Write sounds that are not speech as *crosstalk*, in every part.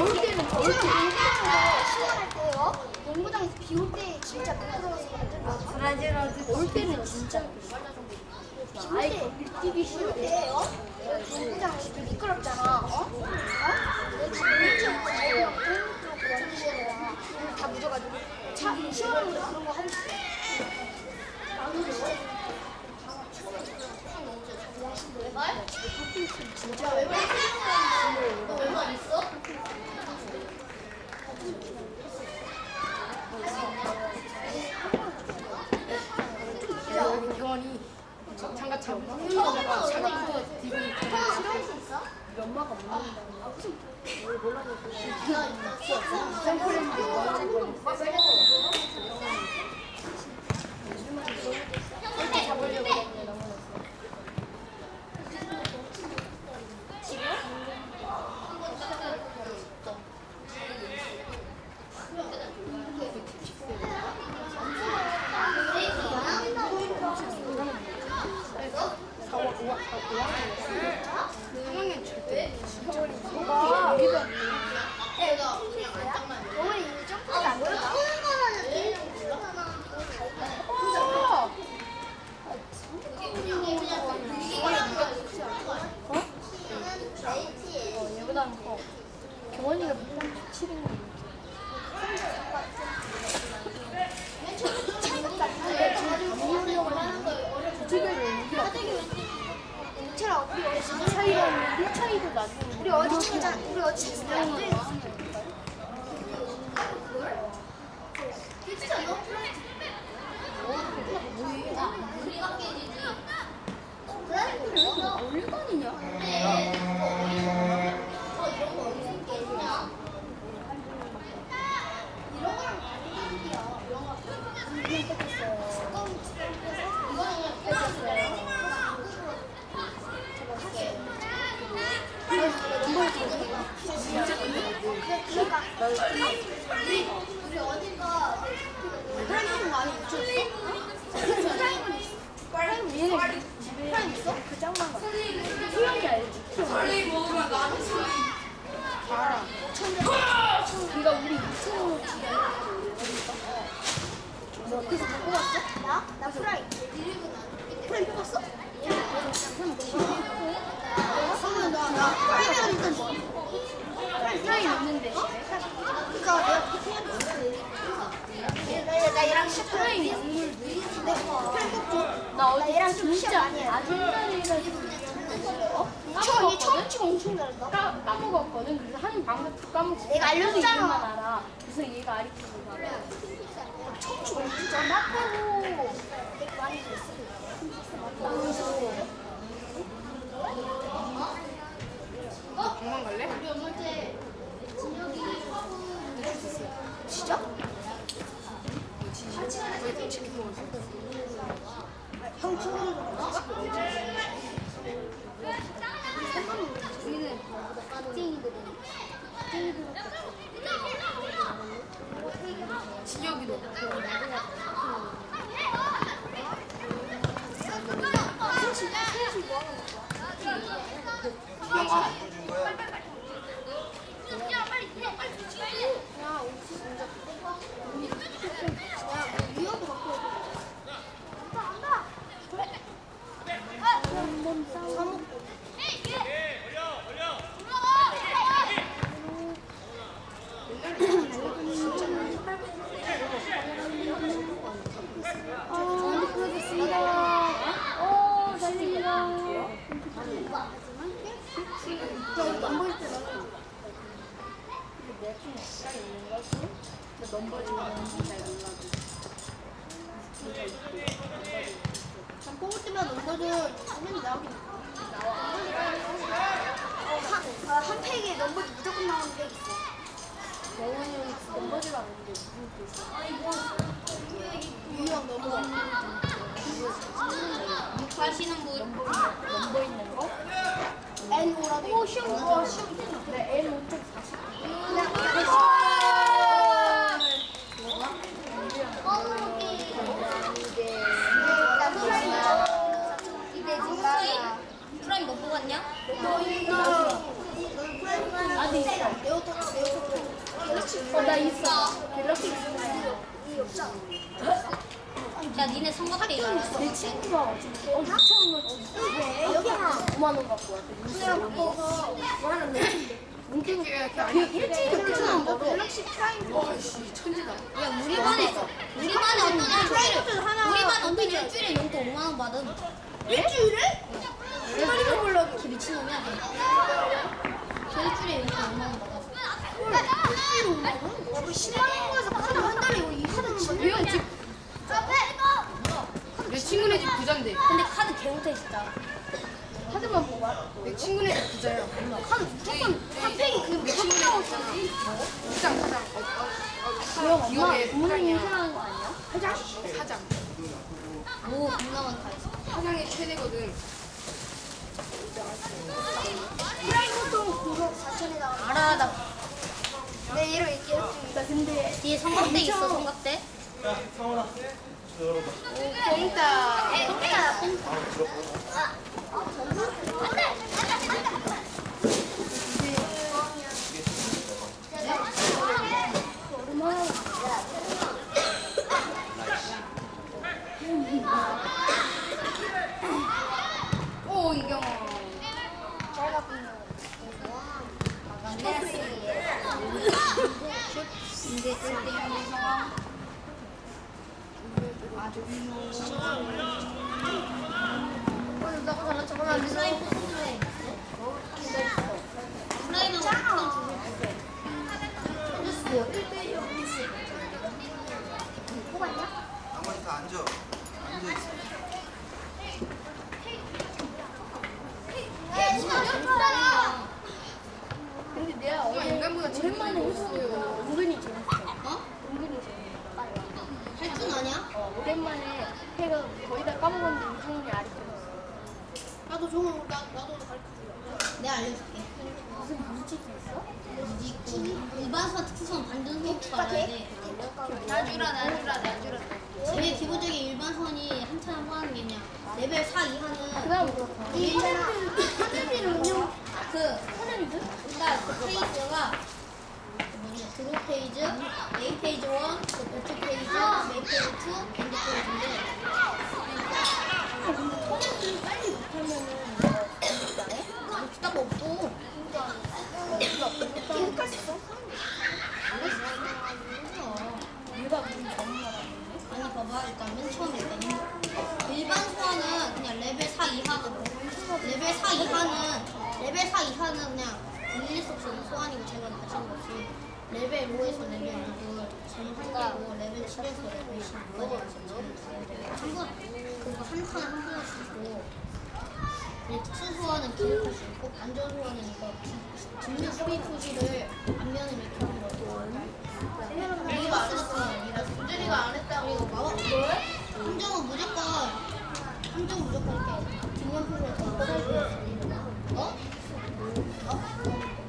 올 때는 올 때. 농구장에서 시원할 때요. 농구장에서 비 올 때 진짜 미끄러워서 완전 올 때는 진짜 아이 TV 쉴 때요. 농구장에서 좀 미끄럽잖아. 어? 어? 다 묻어가지고 차 시원한데 그런 거 하고 싶어. 진짜 왜 그래? 너 왼발 있어? 여기 경원이 장갑차고 처음으로 장갑 너네 들고 싫어할 수 있어? 연마가 먹는다. 이렇게 잡으려고 했는데 넘어졌어. 어머니 이거 점프가 안 된다. 어, 얘보다는 커. 경원이가 몇번 치는 거. 우체랑 우리 어디 쳤어? 차이가 1 차이도 나중에 우리 어디 쳤잖아. 우리 어디 쳤어? 안 돼. 이거는 뺏겼어요. 그러니까 우리 어딘가 프라이팬 많이 붙였어? 프라이팬 있어? 얘네 집에 프라이팬 있어? 그 짱만 가. 수영이 알지? 수영이. 알아. 걔가 우리 2층으로 너 그래서 뭐 뽑았어? 나? 나 프라이. 프라이 뽑았어? 그러면 나, 나 프라이면 일단 뭐? 프라이 있는데 그니까 내가 그렇게 해야 돼. 나, 나 얘랑 네. 나 어제 나좀 진짜 시작 많이 해. 아주 옛날에 어? 처음, 얘 처음 까먹었거든? 치고 엄청 잘한다. 까, 까먹었거든. 그래서 하는 방법도 까먹고 내가 알려줬잖아. 알아. 그래서 얘가 가르치고 가. 처음 치고 엄청 나 잘. 되게 많이 됐어. 정말 갈래? 우리 엄마한테 진혁이 진짜? 형 친구들도 우리는 깍쟁이들은 진혁이도. 야, 옷이 진짜 야, 위협도 받고 안다, 안다. 한번 싸워. 아, 그러겠습니다. 오, 달립니다. 저 넘버일 때 나는 내가 좀 약간 있는 거지? 근데 넘버지면 잘 몰라도. 난 뽑을 때만 넘버는 당연히 나오긴 나와. 한, 아, 한 팩에 넘버도 팩 있어. 영훈이 형이 넘버지가 아닌데 무슨 뜻이야? 유형 넘버. 하시는 분 넘버 있는 거? N5라도 오 시험 어 시험 네 N 540 그냥 프라임 못 뽑았냐? 나 있어. 갤럭시 있어. 야 니네 선거 때 이거 내 친구가 엄청 넣지. 여기가 5만 원 갖고 왔어. 문킹 일찍 교체 안 먹어. 갤럭시 프라임. 천지다. 야 우리 반에 우리 반에 어떤 애 일주일에 우리 반 어떤 애 일주일에 용돈 5만 원 받은 일주일에? 한 마리가 몰라. 미친놈이야. 일주일에 용돈 5만 원 받아. 일주일에 5만 원? 야, 그 10만 원 거에서 카드 한 달에 이거 이 카드 진짜. 집, 내 친구네 집 부자인데. 근데 카드 개못해 진짜. 카드만 보고 알아. 내 친구네 집 부자야. 카드 무조건 핫팩이 그 무조건 쓰지. 사장, 사장. 어, 어, 엄마 기업의 부모님이 사장이야. 사랑하는 거 아니야? 사장? 사장. 오 겁나 많다. 있어. 사장이 최대거든. 보통 그거 4천에 나와. 알아 나내 이름 얘기했으니까 네, 근데 뒤에 삼각대 있어 삼각대. 뽕따. 뽕따, 오, 이경아. 이제 쓸데없는 상황. 나고 잘라 잠깐만. 슬라임 포스트에 있어? 슬라임은 어떤 나머지 다 앉아. 앉아. 근데 내가 정말 어제 인간보다 오랜만에 재밌는 거 했어. 은근히 재밌어. 어? 은근히 재밌어. 할줄 아냐? 어, 오랜만에 해가 거의 다 까먹었는데 이상훈이 알려줬어. 나도 나 나도 가르쳐 내가 알려줄게. 무슨 무슨 책이 있어? 있고 일반수와 특수는 반전 수업도 알아야 돼. 나주라 나주라 나주라. 제일 기본적인 일반선이 한참 하는 게 그냥 레벨 4 이하는 그다음 그렇고. 이? 그 하늘이들? 일단 그 페이지가 그 뭐냐 드로 페이지, A 페이지 1, 그 배트 페이지, 메인 페이지 2, 엔드 페이지인데 하늘이 빨리 못하면은 내가 진짜해? 딱 없고 계속 할수 있어? 얘가 무슨 전문가라는데? 아니 봐봐 일단 맨 처음에 일단 일반 소환은 그냥 레벨 4 이하거든 레벨 4 이하는 레벨 4 이하는 그냥 일일 수 없는 소환이고 제가 가진 것이 레벨 5에서 레벨 6을 제일 한개고 레벨 7에서 레벨 10까지. 한번 그거 한 칸에 한 번씩 있고 이 특수 소환은 기록할 수 있고 반전 소환은 이거 뒷면 수비 표시를 앞면에 이렇게 거고 우리가 안 했어 준준이가 안 했다고 그리고 마법 함정은 무조건 함정은 무조건 이렇게 뒷면 표시를 다써야 돼 어? 어?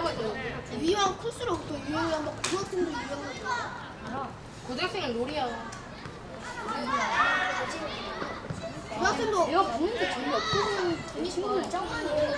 달라거든. 위험 클수록 더 유용한다 고등학생도 유용하다 고등학생은 롤이야. 고등학생도 내가 봤는데 재미없어서 이 친구를 짱하네.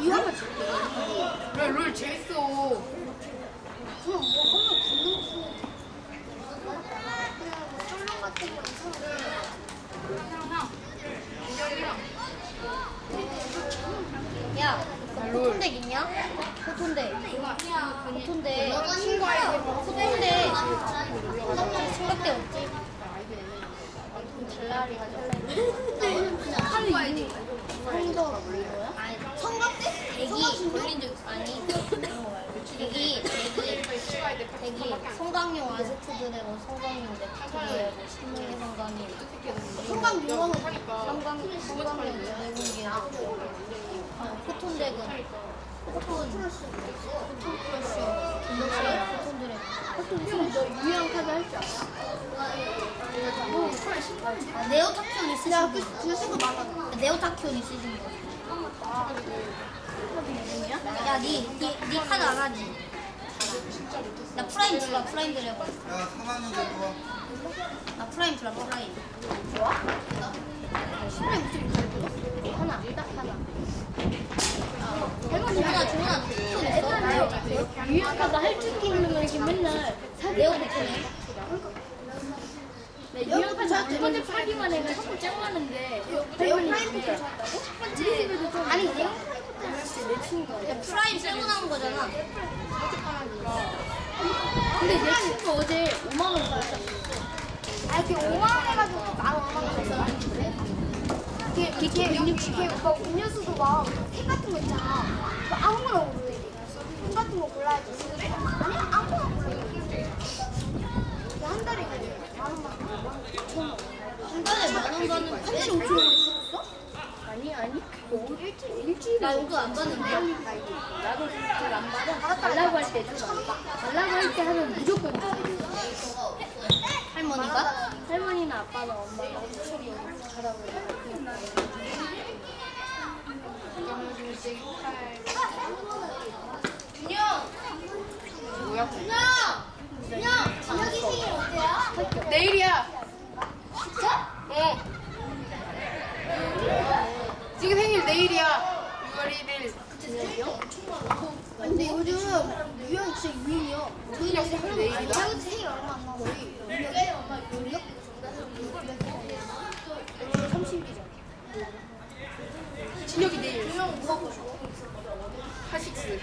위험을 왜롤 재밌어. 그냥 뭐 하면 붙는 수 쫄랑 같은 거야 포톤덱 있냐? 포톤덱 포톤덱 포톤덱 생각대 없지? 잘라리가 잘라리 성도 뭐야? 아니 성각대? 대기 걸린 적 아니 대기 대기 성강용 아세트드래곤 성강용 네프트드래곤 신명의 성강이 성강 유형은 성강 성강용 아 포톤덱은 아, 네오타키온 있으신 분 진짜 생각 많아 네오타키온 있으신 분 야, 니, 니, 니 카드 안 하지? 나 프라임 주라, 프라임 드래곤. 야, 3학년 데리고 와. 나 프라임 주라, 프라임. 하나, 딱 하나. 종훈아, 종훈아, 톤 있어? 유약하다 할줄 끼는 거 이렇게 맨날 사기만 해. 네, 유약하다 두 번째 사기만 해가 자꾸 짱하는데 우리 집에도 좀 아니 내가 내 친구가 프라임 세고 나온 거잖아. 근데 내 친구 어제 5만 원 벌었어. 아 이렇게 5만 원 해가지고 만 원만 줬어. 이게 이게 이게 막 음료수도 막캔 같은 거 있잖아. 그 아무거나 고르래. 캔 같은 거 골라야지. 아니 아무거나 골라. 한 달에 만 원만 만한 달에 만 원 받는 한 달에 5천 원 썼어? 아니 아니 뭐 일주일 일주일에 나 용돈 안 받는데. 나도 잘 안 받아. 달라고 할때 받아. 달라고 할 때 하면 무조건 줘. 할머니가? 할머니나 아빠나 엄마나 엄청 잘하고 뭐 야? 그냥 저녁이 생일 어때요?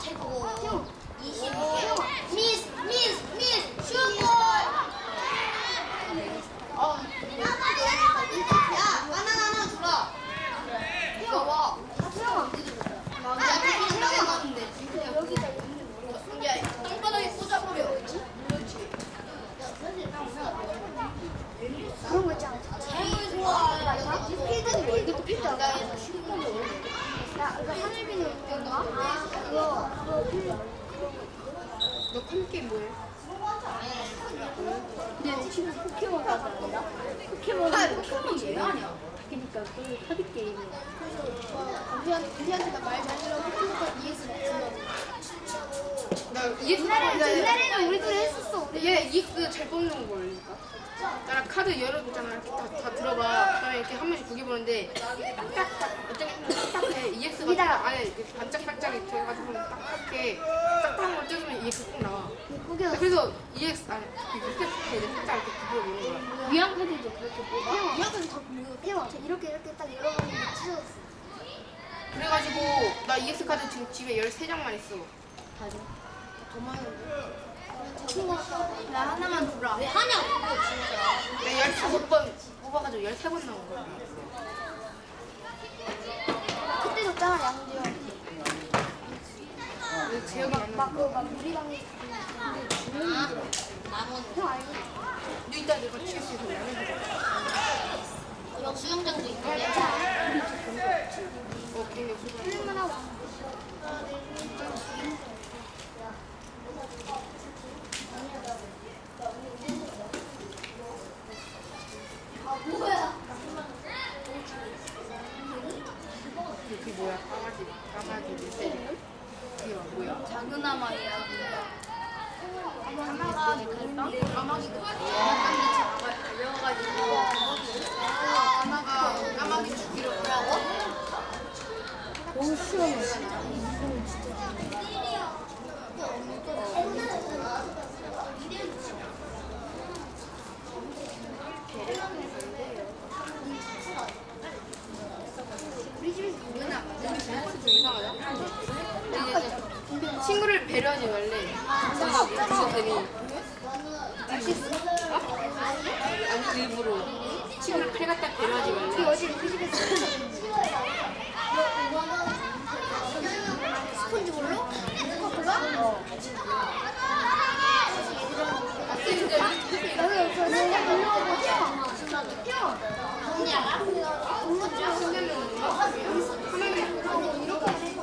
네 이해 못해, 그거. 20. 미스, 미스, 미스, 슈퍼! 아, 야, 바나나 하나 주라. 이거 봐. 태영아 야, 그냥 나가봤는데. 여기다 야, 땅바닥에 꽂아버려. 그런 거 있잖아. 제일 좋아. 필드는 월급도 필드 안 가서 쉬는 거 야, 이거 하늘비는 건가? 그거 그거 필드. 너 컴게임 뭐해? 근데 지금 포켓몬 가서 아니라? 포켓몬 왜 하냐? 그니까 그 카드 게임이야. 우리한테 우리한테 나말 잘 들어. 포켓몬 EX 나 옛날에 옛날에는 우리들 했었어. 우리. 얘 EX 잘 뽑는 거니까. 나랑 카드 열어보잖아. 이렇게 다, 다 들어봐. 그다음에 이렇게 한 번씩 구기 보는데 딱딱딱 어떤 게 딱딱해. EX가. 딱 안에 이렇게 반짝반짝 이렇게 해가지고 딱딱해. 딱딱한 걸 뜯으면 EX 꼭 나와. 꾸겨. 그래서 EX 아니 이렇게 이렇게 살짝 이렇게 구겨 보는 거야. 위안 카드도 그렇게 뽑아? 태영 이렇게 다. 태영 이렇게 이렇게 딱 열어봤는데 찢어졌어. 그래가지고 나 EX 카드 지금 집에 13장만 있어. 나 하나만 주라. 왜 하냐고, 진짜. 내가 15번 뽑아가지고 13번 나온 거야. 그때 줬잖아 양지영. 근데 지역이 안 나. 막그막 우리방에 아, 만원. 형 알고. 너 이따 내가 칠수 있어. 여기 수영장도 있는데. 어, 근데 그거. 필름만 하고. 그게 뭐야? 강아지, 강아지 때 그게 뭐야? 작은 아마 이야. 까마가 까마귀 죽이러 오라고? 너무 시원해. 친구를 배려하지 말래. 자기가 무슨 되니? 알수 있어. 일부러 친구를 칼 갖다 배려하지 말고. 어제 우리 집에 스펀지 볼로? 나는 저 진짜 놀러가고 형. 언니 알아? 나 외가에서 이번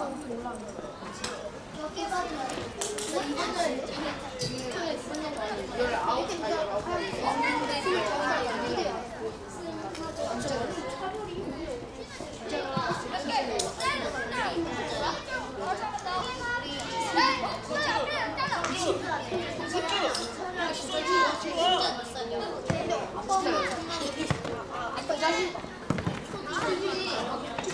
에 반응이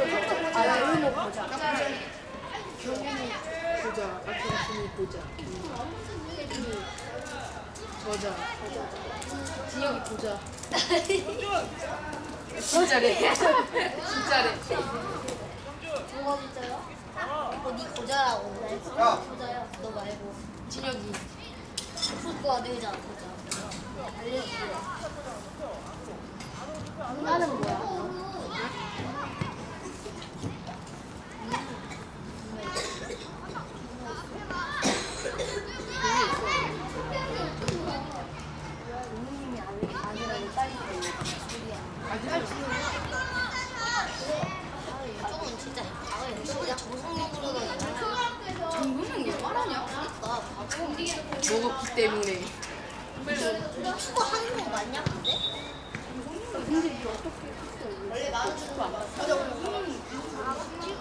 아니야 아니야. 경민이 보자. 박경순이 보자. 혜진이 저자. 진혁이 보자. 진짜래. 진짜래. 뭐가 진짜요? 어, 니 고자라고. 야. 고자야. 너 말고. 진혁이. 그거 내자 고자. 나는 뭐야? 이쪽은 아니, 먹었기 때문에 근데 축구 하는 거 맞냐 근데? 근데 이게 어떻게 원래 나는 축구 안 봤어.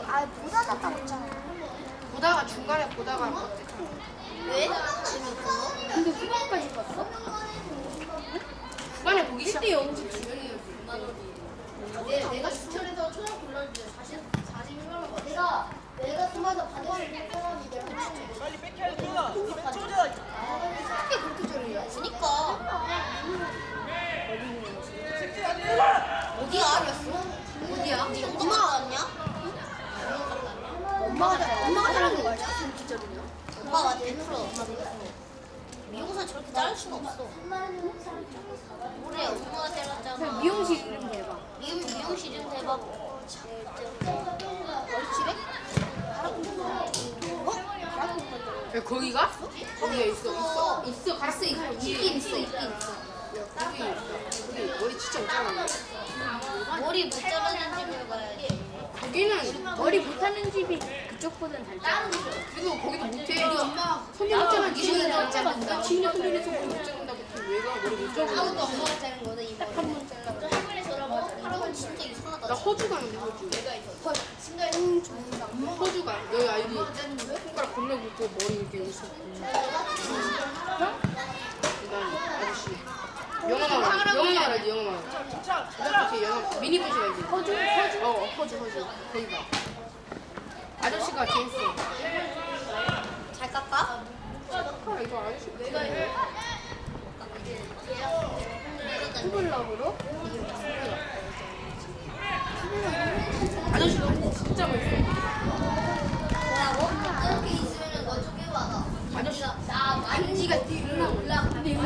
아예 못 알았다고 했잖아. 보다가 중간에 보다가 왜? 재밌어? 근데 후반까지 봤어? 후반에 보기 시작. 1대 거기는 머리 못하는 집이 그쪽보단 잘 자라. 그리고 거기도 못해. 우리 엄마 손님 없잖아. 기준이 없잖아. 지인이 손님에서 머리 못 자른다고 그 왜가 머리 못 아무도 자르는 엄마가 자른 거다 이 머리. 한번 잘라. 할머니 저랑 할아버지 진짜 이상하다. 나 호주 가는데 호주. 호주 가. 여기 알지? 손가락 굵고 머리 이렇게 웃어. 난 아저씨. 영어만 알지? 영어만 알지? 영어만 알지? 아저씨 영어 미니 버시 알지? 호주? 호주? 어 호주 호주. 거기 가. 아저씨가 재밌어. 잘 깎아? 아 이거 아저씨. 내가 투블럭으로? 아저씨가 진짜 멋있어. 아저씨 반지가 뒤로 올라. 근데 이거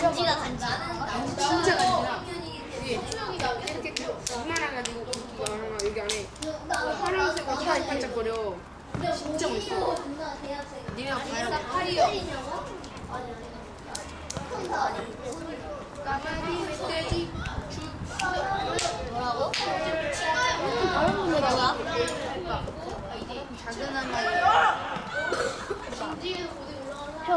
반지가 단지. 진짜 간지나. 이게 이렇게 이만해가지고 이거 하나 여기 안에 파란색으로 살이 반짝거려. 진짜 멋있어. 니네가 봐야 돼. 까마귀 멧돼지 뭐라고? 뭐라고? 작은 하나 *laughs* 형,